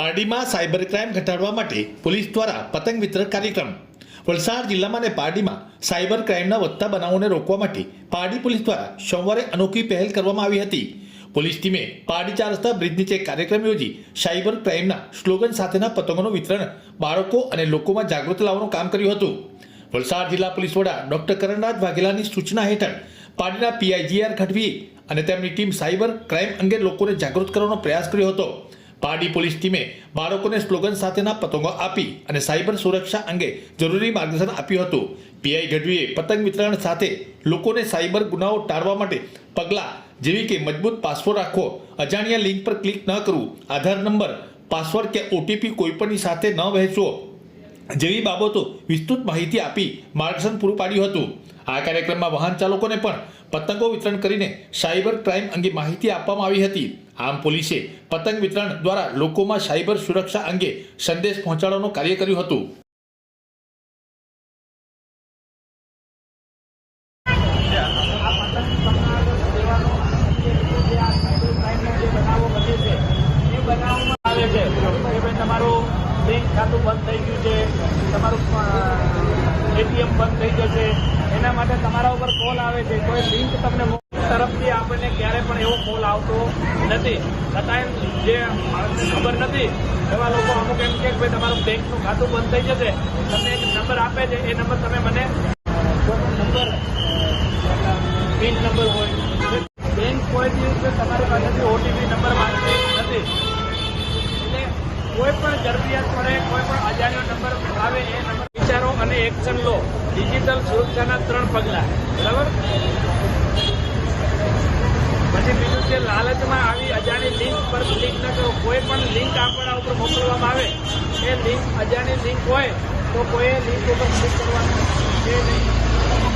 પારડીમાં cyber crime ઘટાડવા માટે police દ્વારા પતંગ વિતરણ કાર્યક્રમ. વલસાડ જિલ્લામાં અને પારડીમાં સાયબર ક્રાઇમના વધતા બનાવોને રોકવા માટે પારડી પોલીસ દ્વારા સોમવારે અનોખી પહેલ કરવામાં આવી હતી. પોલીસ ટીમે પારડી ચાર રસ્તા બ્રિજ નીચે કાર્યક્રમ યોજી સાયબર ક્રાઇમના સ્લોગન સાથેના પતંગોનું વિતરણ બાળકો અને લોકોમાં જાગૃતિ લાવવાનું કામ કર્યું હતું. વલસાડ જિલ્લા પોલીસ વડા ડોક્ટર કરણરાજ વાઘેલાની સૂચના હેઠળ પારડીના પીઆઈજીઆર ગઢવી અને તેમની ટીમ સાયબર ક્રાઇમ અંગે લોકોને જાગૃત કરવાનો પ્રયાસ કર્યો હતો. પારડી પોલીસ ટીમે બાળકોને સ્લોગન સાથેના પતંગો આપી અને સાયબર સુરક્ષા અંગે જરૂરી માર્ગદર્શન આપ્યું હતું. પીઆઈ ગઢવીએ પતંગ વિતરણ સાથે લોકોને સાયબર ગુનાઓ ટાળવા માટે પગલાં જેવી કે મજબૂત પાસવર્ડ રાખવો, અજાણ્યા લિંક પર ક્લિક ન કરવું, આધાર નંબર, પાસવર્ડ કે ઓટીપી કોઈપણની સાથે ન વહેંચવો જેવી બાબતો વિસ્તૃત માહિતી આપી માર્ગદર્શન પૂરું પાડ્યું હતું. આ કાર્યક્રમમાં વાહન ચાલકોને પણ પતંગો વિતરણ કરીને સાયબર ક્રાઇમ અંગે માહિતી આપવામાં આવી હતી. આમ પોલીસે પતંગ વિતરણ દ્વારા લોકોમાં સાયબર સુરક્ષા અંગે સંદેશ પહોંચાડવાનું કાર્ય કર્યું હતું. તમારું બેંક ખાતું બંધ થઈ ગયું છે, તમારું એટીએમ બંધ થઈ જશે, એના માટે તમારા ઉપર કોલ આવે છે, કોઈ લિંક તમને મોકલ- તરફથી આપણને ક્યારે પણ એવો કોલ આવતો નથી. છતાંય જે માણસને ખબર નથી, એવા લોકો અમુક એમ કે ભાઈ તમારું બેંકનું ખાતું બંધ થઈ જશે. તમને એક નંબર આપે છે, એ નંબર તમે મને નંબર પિન નંબર હોય. બેંક કોઈ દિવસ તમારી પાસેથી ઓટીપી નંબર માંગતી નથી. એટલે કોઈ પણ જરૂરિયાત પડે, કોઈ પણ અજાણ્યો નંબર આવે, એ નંબર વિચારો અને એક્શન લો. ડિજિટલ સુરક્ષાના ત્રણ પગલાં. બરાબર? પછી બીજું કે લાલચમાં આવી અજાણી લિંક પર ક્લિક ન કરો. કોઈ પણ લિંક આપણા ઉપર મોકલવામાં આવે, એ લિંક અજાણી લિંક હોય, તો કોઈ લિંક ઉપર ક્લિક કરવાનું છે નહીં.